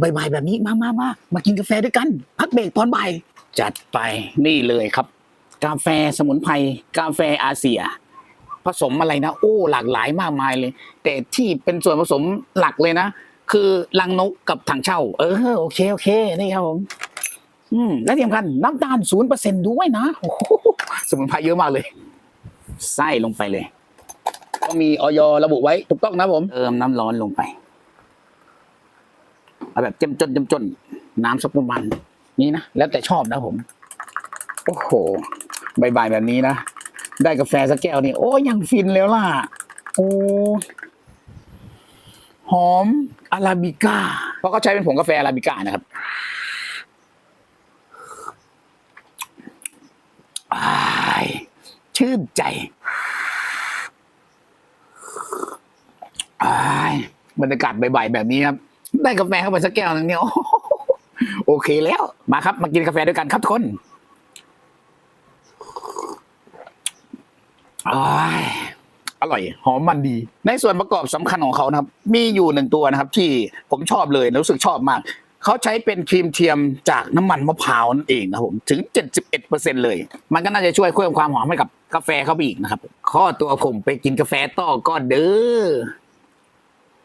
บ่ายๆแบบนี้มามามามากินกาแฟด้วยกัน พักเบรกตอนบ่ายจัดไปนี่เลยครับ กาแฟสมุนไพรกาแฟอาเซีย ผสมอะไรนะ โอ้หลากหลายมากมายเลย แต่ที่เป็นส่วนผสมหลักเลยนะ คือลังนกกับถังเช่า เออโอเคโอเคนี่ครับผมอืมและที่สำคัญน้ำตาลศูนย์เปอร์เซ็นด้วยนะโอ้โหสมุนไพรเยอะมากเลยไส้ลงไปเลย ก็มีออยระบุไว้ถูกต้องนะผมเติมน้ำร้อนลงไป เอาแบบเจ้มจนเจ้มจนน้ำสักประมาณนี้นะแล้วแต่ชอบนะผม โอ้โหใบายๆแบบนี้นะ ได้กาแฟสักแก้วนี่โอ้ยยังฟินแล้วล่ะ โอ้หอมอาราบิก้า เพราะเขาใช้เป็นผงกาแฟอาราบิก้านะครับอ้ายชื่นใจอ้ายบรรยากาศใบๆแบบนี้ครับ ได้กาแฟเข้าไปสักแก้วหนึ่งเนี่ยโอเคแล้ว มาครับ มากินกาแฟด้วยกันครับทุกคนอร่อย หอมมันดี ในส่วนประกอบสำคัญของเขานะครับ มีอยู่หนึ่งตัวนะครับ ที่ผมชอบเลยรู้สึกชอบมาก เขาใช้เป็นครีมเทียมจากน้ำมันมะพร้าวนั่นเองนะผมถึง 71%เลย มันก็น่าจะช่วยเพิ่มความหอมให้กับกาแฟเขาไปอีกนะครับ ข้อตัวผมไปกินกาแฟต่อก็เด้อ